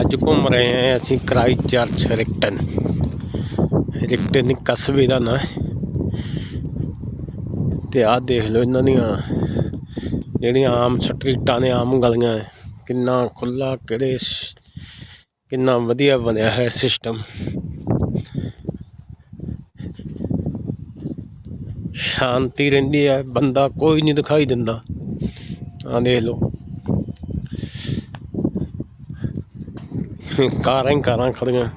ਅੱਜ ਘੁੰਮ ਰਹੇ ਹਾਂ ਅਸੀਂ ਕਰਾਈਟ ਚਰਚ ਰਿਕਟਨ। ਰਿਕਟਨ ਕਸਬੇ ਦਾ ਨਾਂ ਹੈ। ਤੇ ਆਹ ਦੇਖ ਲਓ ਇਹਨਾਂ ਦੀਆਂ ਜਿਹੜੀਆਂ ਆਮ ਸਟਰੀਟਾਂ ਨੇ ਆਮ ਗਲੀਆਂ ਹੈ, ਕਿੰਨਾ ਖੁੱਲਾ ਕਿਹੜੇ ਕਿੰਨਾ ਵਧੀਆ ਬਣਿਆ ਹੈ ਸਿਸਟਮ ਸ਼ਾਂਤੀ ਰਹਿੰਦੀ ਹੈ ਬੰਦਾ ਕੋਈ ਨਹੀਂ ਦਿਖਾਈ ਦਿੰਦਾ। ਆਹ ਦੇਖ ਲਓ। ਕਾਰਾਂ ਹੀ ਕਾਰਾਂ ਖੜੀਆਂ।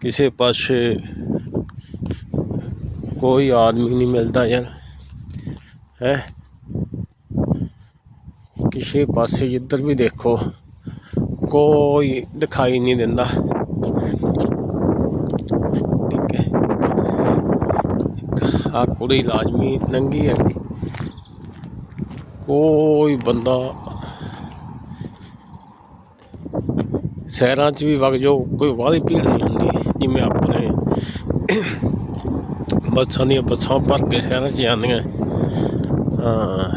ਕਿਸੇ ਪਾਸੇ ਕੋਈ ਆਦਮੀ ਨਹੀਂ ਮਿਲਦਾ ਯਾਰ। ਹੈ? ਕਿਸੇ ਪਾਸੇ ਜਿੱਧਰ ਵੀ ਦੇਖੋ, ਕੋਈ ਦਿਖਾਈ ਨਹੀਂ ਦਿੰਦਾ। ਠੀਕ ਹੈ। ਆ ਕੁੜੀ ਲਾਜ਼ਮੀ ਨੰਗੀ ਹੈ। ਕੋਈ ਬੰਦਾ ਸ਼ਹਿਰਾਂ 'ਚ ਵੀ ਵਗ ਜਾਓ, ਕੋਈ ਵਾਹਲੀ ਭੀੜ ਨਹੀਂ ਹੁੰਦੀ ਜਿਵੇਂ ਆਪਣੇ ਬੱਸਾਂ ਦੀਆਂ ਬੱਸਾਂ ਭਰ ਕੇ ਸ਼ਹਿਰਾਂ 'ਚ ਜਾਂਦੀਆਂ। ਹਾਂ।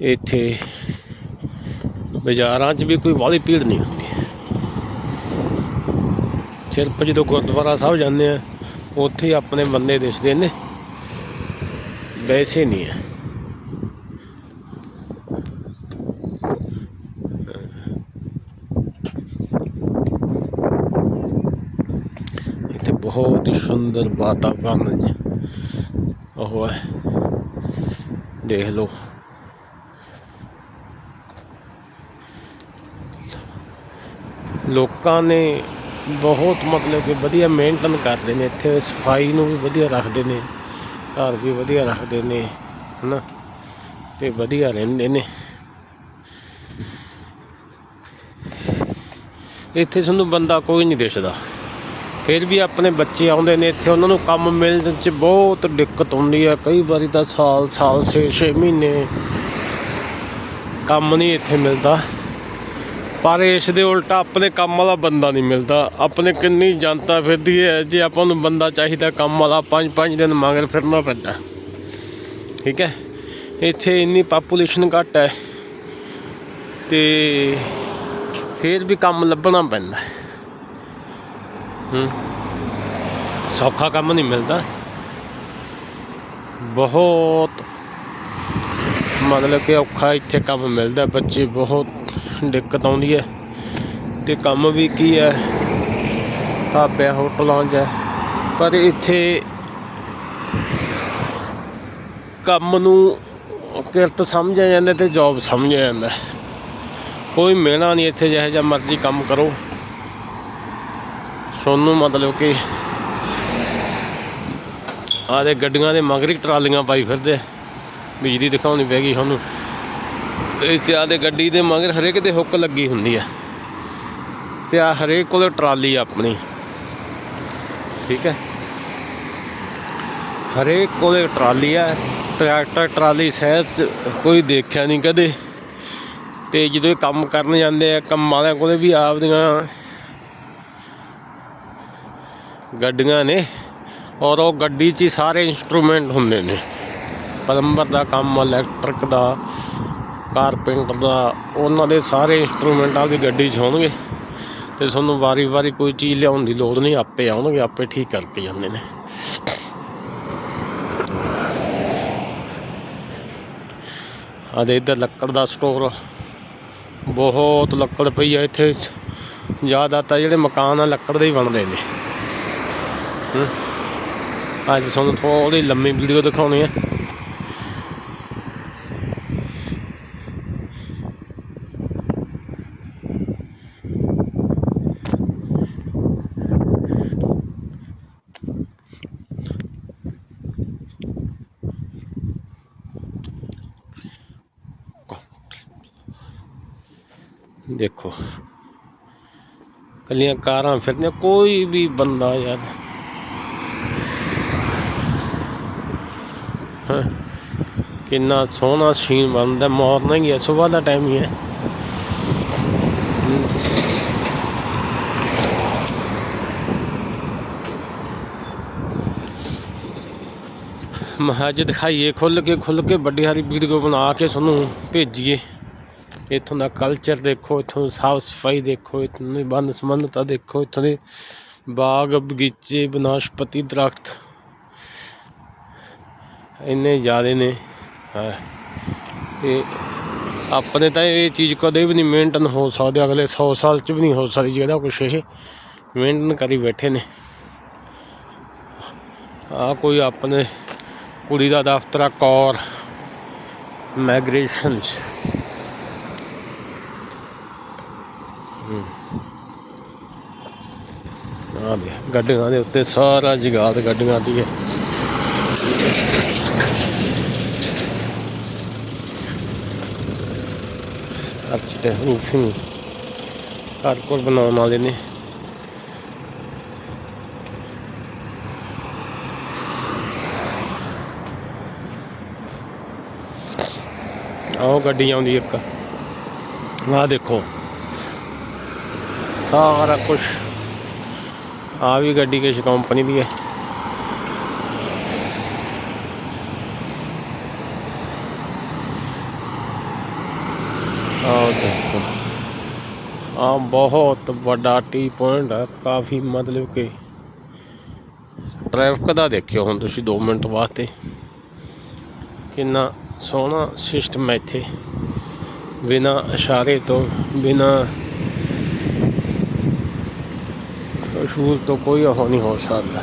ਇੱਥੇ ਬਾਜ਼ਾਰਾਂ 'ਚ ਵੀ ਕੋਈ ਵਾਹਲੀ ਭੀੜ ਨਹੀਂ ਹੁੰਦੀ। ਸਿਰਫ ਜਦੋਂ ਗੁਰਦੁਆਰਾ ਸਾਹਿਬ ਜਾਂਦੇ ਆ, ਉੱਥੇ ਆਪਣੇ ਬੰਦੇ ਦਿਸਦੇ ਨੇ। ਵੈਸੇ ਨਹੀਂ ਹੈ ਇੱਥੇ ਬਹੁਤ ਹੀ ਸੁੰਦਰ ਵਾਤਾਵਰਨ ਹੈ ਉਹ ਹੈ। ਦੇਖ ਲਓ। ਲੋਕਾਂ ਨੇ ਬਹੁਤ ਮਤਲਬ ਕਿ ਵਧੀਆ ਮੇਨਟੇਨ ਕਰਦੇ ਨੇ ਇੱਥੇ। ਸਫ਼ਾਈ ਨੂੰ ਵੀ ਵਧੀਆ ਰੱਖਦੇ ਨੇ। ਘਰ ਵੀ ਵਧੀਆ ਰੱਖਦੇ ਨੇ, ਹਨਾ? ਤੇ ਵਧੀਆ ਰਹਿੰਦੇ ਨੇ। ਇੱਥੇ ਤੁਹਾਨੂੰ ਬੰਦਾ ਕੋਈ ਨਹੀਂ ਦਿਸਦਾ। ਫਿਰ ਵੀ ਆਪਣੇ ਬੱਚੇ ਆਉਂਦੇ ਨੇ, ਇੱਥੇ ਉਹਨਾਂ ਨੂੰ ਕੰਮ ਮਿਲਣ 'ਚ ਬਹੁਤ ਦਿੱਕਤ ਹੁੰਦੀ ਹੈ ਕਈ ਵਾਰੀ ਤਾਂ ਸਾਲ ਸਾਲ 6-6 ਮਹੀਨੇ ਕੰਮ ਨਹੀਂ ਇੱਥੇ ਮਿਲਦਾ। ਪਰ ਇਸ ਦੇ ਉਲਟਾ ਆਪਣੇ ਕੰਮ ਵਾਲਾ ਬੰਦਾ ਨਹੀਂ ਮਿਲਦਾ। ਆਪਣੇ ਕਿੰਨੀ ਜਨਤਾ ਫਿਰਦੀ ਹੈ, ਜੇ ਆਪਾਂ ਨੂੰ ਬੰਦਾ ਚਾਹੀਦਾ ਕੰਮ ਵਾਲਾ 5-5 ਦਿਨ ਮਗਰ ਫਿਰਨਾ ਪੈਂਦਾ। ਠੀਕ ਹੈ? ਇੱਥੇ ਇੰਨੀ ਪਾਪੂਲੇਸ਼ਨ ਘੱਟ ਹੈ ਤੇ ਫਿਰ ਵੀ ਕੰਮ ਲੱਭਣਾ ਪੈਂਦਾ। ਹੂੰ। ਸੌਖਾ ਕੰਮ ਨਹੀਂ ਮਿਲਦਾ। ਬਹੁਤ ਮਤਲਬ ਕਿ ਔਖਾ ਇੱਥੇ ਕੰਮ ਮਿਲਦਾ, ਬੱਚੇ ਬਹੁਤ ਦਿੱਕਤ ਆਉਂਦੀ ਹੈ। ਤੇ ਕੰਮ ਵੀ ਕੀ ਹੈ? ਢਾਬਿਆਂ, ਹੋਟਲਾਂ 'ਚ ਪਰ ਇੱਥੇ ਕੰਮ ਨੂੰ ਕਿਰਤ ਸਮਝਿਆ ਜਾਂਦਾ ਤੇ ਜੌਬ ਸਮਝਿਆ ਜਾਂਦਾ। ਕੋਈ ਮਿਹਣਾ ਨਹੀਂ ਇੱਥੇ, ਜਿਹੇ ਜਿਹਾ ਮਰਜ਼ੀ ਕੰਮ ਕਰੋ। ਸੋਨੂੰ ਮਤਲਬ ਕਿ ਆਦੇ ਗੱਡੀਆਂ ਦੇ ਮਗਰੀ ਟਰਾਲੀਆਂ ਪਾਈ ਫਿਰਦੇ ਬਿਜਲੀ ਦਿਖਾਉਣੀ ਪੈ ਗਈ ਸਾਨੂੰ। ਇੱਥੇ ਆਦੇ ਗੱਡੀ ਦੇ ਮਗਰ ਹਰੇਕ ਦੇ ਹੁੱਕ ਲੱਗੀ ਹੁੰਦੀ ਆ। ਤੇ ਆ ਹਰੇਕ ਕੋਲ ਟਰਾਲੀ ਆਪਣੀ। ਠੀਕ ਹੈ ਹਰੇਕ ਕੋਲੇ ਟਰਾਲੀ ਆ। ਟਰੈਕਟਰ, ਟਰਾਲੀ ਸ਼ਹਿਰ 'ਚ ਕੋਈ ਦੇਖਿਆ ਨਹੀਂ ਕਦੇ। ਤੇ ਜਦੋਂ ਕੰਮ ਕਰਨ ਜਾਂਦੇ ਆ, ਕੰਮ ਵਾਲਿਆਂ ਕੋਲੇ ਵੀ ਆਪਦੀਆਂ ਗੱਡੀਆਂ ਨੇ ਔਰ ਉਹ ਗੱਡੀ 'ਚ ਹੀ ਸਾਰੇ ਇਨਸਟਰੂਮੈਂਟ ਹੁੰਦੇ ਨੇ। ਪਲੰਬਰ ਦਾ ਕੰਮ ਇਲੈਕਟ੍ਰਿਕ ਦਾ ਕਾਰਪੈਂਟਰ ਦਾ, ਉਹਨਾਂ ਦੇ ਸਾਰੇ ਇਨਸਟਰੂਮੈਂਟ ਆਪਦੀ ਗੱਡੀ 'ਚ ਹੋਣਗੇ। ਤੇ ਤੁਹਾਨੂੰ ਵਾਰੀ-ਵਾਰੀ ਕੋਈ ਚੀਜ਼ ਲਿਆਉਣ ਦੀ ਲੋੜ ਨਹੀਂ, ਆਪੇ ਆਉਣਗੇ, ਆਪੇ ਠੀਕ ਕਰਕੇ ਜਾਂਦੇ ਨੇ। ਆਦੇ ਇੱਧਰ ਲੱਕੜ ਦਾ ਸਟੋਰ ਬਹੁਤ ਲੱਕੜ ਪਈ ਆ ਇੱਥੇ। ਜ਼ਿਆਦਾਤਰ ਜਿਹੜੇ ਮਕਾਨ ਆ, ਲੱਕੜ ਦੇ ਹੀ ਬਣਦੇ ਨੇ। ਅੱਜ ਤੁਹਾਨੂੰ ਥੋੜੀ ਲੰਮੀ ਵੀਡੀਓ ਦਿਖਾਉਣੀ ਹੈ। ਦੇਖੋ। ਕੱਲੀਆਂ ਕਾਰਾਂ ਫਿਰਦੀਆਂ, ਕੋਈ ਵੀ ਬੰਦਾ ਯਾਰ। ਕਿੰਨਾ ਸੋਹਣਾ ਸੀਨ ਬਣਦਾ ਮਾਰਨਿੰਗ ਹੈ ਸਵੇਰ ਦਾ ਟਾਈਮ ਹੀ ਹੈ। ਮਹਾਂ ਦਿਖਾਈਏ ਖੁੱਲ ਕੇ ਖੁੱਲ ਕੇ ਵੱਡੀ ਹਰੀ ਵੀਡੀਓ ਬਣਾ ਕੇ ਤੁਹਾਨੂੰ ਭੇਜੀਏ। ਇੱਥੋਂ ਦਾ ਕਲਚਰ ਦੇਖੋ, ਇੱਥੋਂ ਸਾਫ਼ ਸਫ਼ਾਈ ਦੇਖੋ, ਇੱਥੋਂ ਦੀ ਬੰਦ ਸੰਬੰਧਤਾ ਦੇਖੋ, ਇੱਥੋਂ ਦੇ ਬਾਗ, ਬਗੀਚੇ, ਬਨਾਸਪਤੀ ਦਰਖਤ। ਇੰਨੇ ਜ਼ਿਆਦੇ ਨੇ। ਹਾਂ। ਤੇ ਆਪਣੇ ਤਾਂ ਇਹ ਚੀਜ਼ ਕਦੇ ਵੀ ਨਹੀਂ ਮੇਨਟੇਨ ਹੋ ਸਕਦੇ, ਅਗਲੇ 100 ਸਾਲ ਚ ਵੀ ਨਹੀਂ ਹੋ ਸਕਦੀ ਜਿਹੜਾ ਕੁਛ ਇਹ ਮੇਨਟੇਨ ਕਰੀ ਬੈਠੇ ਨੇ। ਆ ਕੋਈ ਆਪਣੇ ਕੁੜੀ ਦਾ ਦਫ਼ਤਰ ਆ, ਕੌਰ ਮਾਈਗ੍ਰੇਸ਼ਨਸ ਆ ਦੇ ਗੱਡੀਆਂ ਦੇ ਉੱਤੇ ਸਾਰਾ ਜਗਾਤ ਗੱਡੀਆਂ ਦੀ ਹੈ ਅਰਚਿਟ ਰੂਫਿੰਗ ਘਰ ਕੋਲ ਬਣਾਉਣ ਵਾਲੇ ਨੇ। ਆਹ ਗੱਡੀ ਆਉਂਦੀ ਇੱਕ। ਆਹ ਦੇਖੋ। ਸਾਰਾ ਕੁਝ ਆ ਵੀ ਗੱਡੀ ਕਿਸ ਕੰਪਨੀ ਦੀ ਹੈ? ਦੇਖੋ ਆ ਬਹੁਤ ਵੱਡਾ ਟੀ ਪੁਆਇੰਟ ਹੈ ਕਾਫੀ ਮਤਲਬ ਕਿ ਟ੍ਰੈਫਿਕ ਦਾ ਦੇਖਿਓ ਹੁਣ ਤੁਸੀਂ 2 ਮਿੰਟ ਵਾਸਤੇ। ਕਿੰਨਾ ਸੋਹਣਾ ਸਿਸਟਮ ਹੈ ਇੱਥੇ। ਬਿਨਾ ਇਸ਼ਾਰੇ ਤੋਂ, ਬਿਨਾ ਸ਼ੂਰ ਤੋਂ ਕੋਈ ਉਹ ਨਹੀਂ ਹੋ ਸਕਦਾ।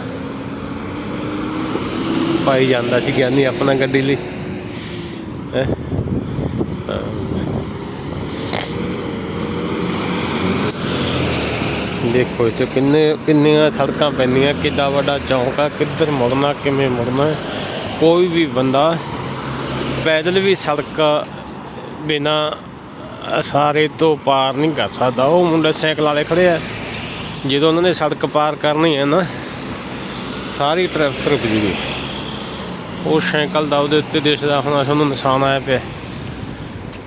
ਪਾਈ ਜਾਂਦਾ ਸੀ ਗਿਆਨੀ ਆਪਣਾ ਗੱਡੀ ਲਈ। ਹੈ? ਦੇਖੋ ਇੱਥੇ ਕਿੰਨੇ, ਕਿੰਨੀਆਂ ਸੜਕਾਂ ਪੈਂਦੀਆਂ, ਕਿੱਡਾ ਵੱਡਾ ਚੌਂਕ ਆ, ਕਿੱਧਰ ਮੁੜਨਾ, ਕਿਵੇਂ ਮੁੜਨਾ, ਕੋਈ ਵੀ ਬੰਦਾ ਪੈਦਲ ਵੀ ਸੜਕ ਬਿਨਾ ਸਾਰੇ ਤੋਂ ਪਾਰ ਨਹੀਂ ਕਰ ਸਕਦਾ। ਉਹ ਮੁੰਡੇ ਸਾਈਕਲ ਵਾਲੇ ਖੜੇ ਆ, ਜਦੋਂ ਉਹਨਾਂ ਨੇ ਸੜਕ ਪਾਰ ਕਰਨੀ ਹੈ ਨਾ, ਸਾਰੀ ਟ੍ਰੈਫਿਕ ਰੁਕ ਜੂਗੀ। ਉਹ ਸਾਈਕਲ ਦਾ ਉਹਦੇ ਉੱਤੇ ਦੇਸ਼ ਦਾ ਹੁਣ ਤੁਹਾਨੂੰ ਨਿਸ਼ਾਨ ਆਇਆ ਪਿਆ।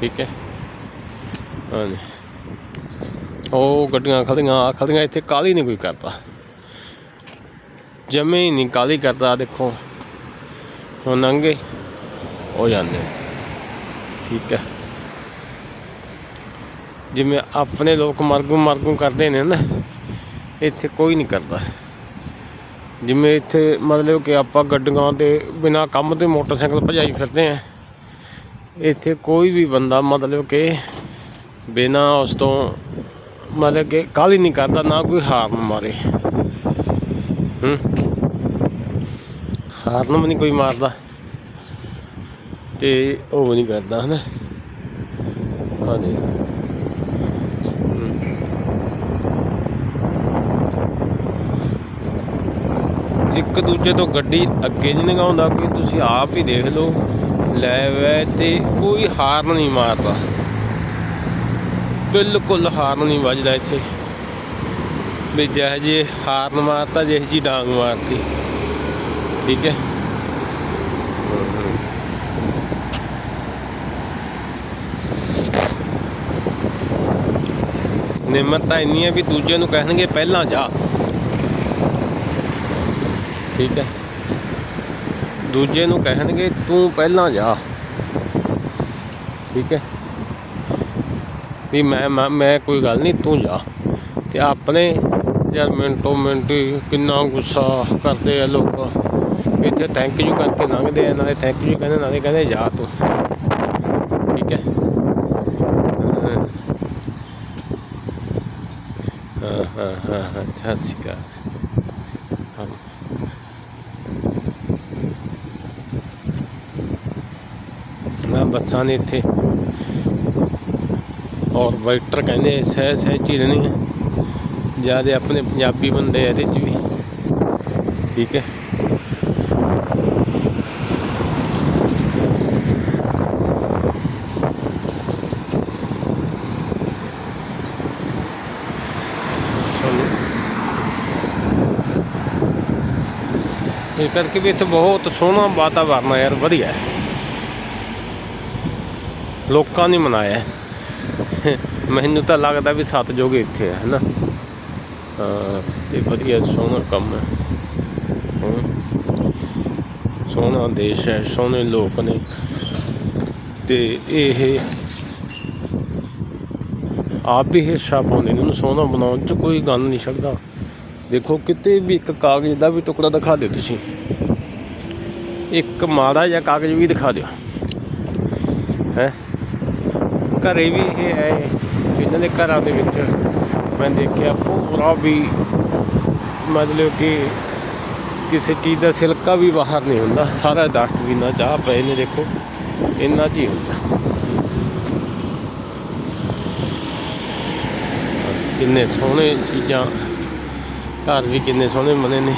ਠੀਕ ਹੈ। ਹਾਂਜੀ। ਉਹ ਗੱਡੀਆਂ ਖੜੀਆਂ ਆ ਖੜੀਆਂ, ਇੱਥੇ ਕਾਲੀ ਨਹੀਂ ਕੋਈ ਕਰਦਾ। ਜਮੇ ਹੀ ਨਹੀਂ ਕਾਲੀ ਕਰਦਾ ਦੇਖੋ। ਹੁਣ ਨੰਗੇ ਹੋ ਜਾਂਦੇ ਠੀਕ ਹੈ। ਜਿਵੇਂ ਆਪਣੇ ਲੋਕ ਮਰਗੂ ਮਰਗੂ ਕਰਦੇ ਨੇ ਨਾ, ਇੱਥੇ ਕੋਈ ਨਹੀਂ ਕਰਦਾ। ਜਿਵੇਂ ਇੱਥੇ ਮਤਲਬ ਕਿ ਆਪਾਂ ਗੱਡੀਆਂ ਤੇ ਬਿਨਾ ਕੰਮ ਤੇ ਮੋਟਰਸਾਈਕਲ ਭਜਾਈ ਫਿਰਦੇ ਆ, ਇੱਥੇ ਕੋਈ ਵੀ ਬੰਦਾ ਮਤਲਬ ਕਿ ਬਿਨਾ ਉਸ ਤੋਂ ਮਤਲਬ ਕਿ ਕਾਹਲੀ ਨਹੀਂ ਕਰਦਾ, ਨਾ ਕੋਈ ਹਾਰਨ ਮਾਰੇ। ਹੂੰ। ਹਾਰਨ ਵੀ ਨਹੀਂ ਕੋਈ ਮਾਰਦਾ। ਤੇ ਉਹ ਵੀ ਨਹੀਂ ਕਰਦਾ, ਹਨਾ? ਆ ਦੇਖ। ਇੱਕ ਦੂਜੇ ਤੋਂ ਗੱਡੀ ਅੱਗੇ ਨਹੀਂ ਲੰਘਾਉਂਦਾ ਕੋਈ, ਤੁਸੀਂ ਆਪ ਹੀ ਦੇਖ ਲਓ। ਲੈ ਵੇ ਤੇ ਕੋਈ ਹਾਰਨ ਨਹੀਂ ਮਾਰਦਾ। ਬਿਲਕੁਲ ਹਾਰਨ ਨਹੀਂ ਵੱਜਦਾ ਇੱਥੇ। ਵੀ ਜਿਹੋ ਜੇ ਹਾਰਨ ਮਾਰਤਾ, ਜਿਹੇ ਜੀ ਡਾਂਗ ਮਾਰਤੀ। ਠੀਕ ਹੈ? ਨਿਮਤ ਤਾਂ ਇੰਨੀ ਹੈ ਵੀ ਦੂਜੇ ਨੂੰ ਕਹਿਣਗੇ, ਪਹਿਲਾਂ ਜਾ। ਠੀਕ ਹੈ? ਦੂਜੇ ਨੂੰ ਕਹਿਣਗੇ, ਤੂੰ ਪਹਿਲਾਂ ਜਾ। ਠੀਕ ਹੈ? ਵੀ ਮੈਂ ਮੈਂ- ਮੈਂ ਕੋਈ ਗੱਲ ਨਹੀਂ, ਤੂੰ ਜਾ। ਤੇ ਆਪਣੇ ਯਾਰ ਮਿੰਟੋ ਮਿੰਟ ਕਿੰਨਾ ਗੁੱਸਾ ਕਰਦੇ ਆ ਲੋਕ। ਇੱਥੇ ਥੈਂਕ ਯੂ ਕਰਕੇ ਲੰਘਦੇ ਆ, ਨਾਲੇ ਥੈਂਕ ਯੂ ਕਹਿੰਦੇ, ਨਾਲੇ ਕਹਿੰਦੇ ਜਾ ਤੂੰ। ਠੀਕ ਹੈ? ਹਾਂ ਹਾਂ ਹਾਂ ਹਾਂ, ਸਤਿ ਸ਼੍ਰੀ ਅਕਾਲ। ਹਾਂ। ਨਾ ਬੱਸਾਂ ਨੇ ਇੱਥੇ ਔਰ ਵਾਈਟਰ ਕਹਿੰਦੇ ਸਹਿ ਸਹਿ ਚੀਰਨੀ ਹੈ ਜਿਆਦੇ ਆਪਣੇ ਪੰਜਾਬੀ ਬੰਦੇ ਇਹਦੇ ਚ ਵੀ। ਠੀਕ ਹੈ। ਸਾਨੂੰ ਇਹ ਕਰਕੇ ਵੀ ਇੱਥੇ ਬਹੁਤ ਸੋਹਣਾ ਵਾਤਾਵਰਨ ਹੈ ਯਾਰ, ਵਧੀਆ ਲੋਕਾਂ ਨੇ ਮਨਾਇਆ ਮੈਨੂੰ ਤਾਂ ਲੱਗਦਾ ਵੀ ਸਤ ਜੋਗੇ ਇੱਥੇ ਹੈ ਹਨਾ? ਹਾਂ, ਤੇ ਵਧੀਆ ਸੋਹਣਾ ਕੰਮ ਹੈ। ਸੋਹਣਾ ਦੇਸ਼ ਹੈ, ਸੋਹਣੇ ਲੋਕ ਨੇ। ਤੇ ਇਹ ਆਪ ਵੀ ਹਿੱਸਾ ਪਾਉਂਦੇ ਨੇ, ਉਹਨੂੰ ਸੋਹਣਾ ਬਣਾਉਣ 'ਚ ਕੋਈ ਗੱਲ ਨਹੀਂ ਸਕਦਾ ਦੇਖੋ, ਕਿਤੇ ਵੀ ਇੱਕ ਕਾਗਜ਼ ਦਾ ਵੀ ਟੁਕੜਾ ਦਿਖਾ ਦਿਓ ਤੁਸੀਂ। ਇੱਕ ਮਾੜਾ ਜਿਹਾ ਕਾਗਜ਼ ਵੀ ਦਿਖਾ ਦਿਓ। ਹੈ? ਘਰੇ ਵੀ ਇਹ ਹੈ, ਇਹਨਾਂ ਦੇ ਘਰਾਂ ਦੇ ਵਿੱਚ ਮੈਂ ਦੇਖਿਆ ਪੂਰਾ ਵੀ ਮਤਲਬ ਕਿ ਕਿਸੇ ਚੀਜ਼ ਦਾ ਸਿਲਕਾ ਵੀ ਬਾਹਰ ਨਹੀਂ ਹੁੰਦਾ, ਸਾਰਾ ਡਸਟਬਿਨਾਂ ਚਾਹ ਪਏ ਨੇ ਦੇਖੋ, ਇੰਨਾ 'ਚ ਹੀ ਹੁੰਦਾ। ਕਿੰਨੇ ਸੋਹਣੇ ਚੀਜ਼ਾਂ, ਘਰ ਵੀ ਕਿੰਨੇ ਸੋਹਣੇ ਬਣੇ ਨੇ।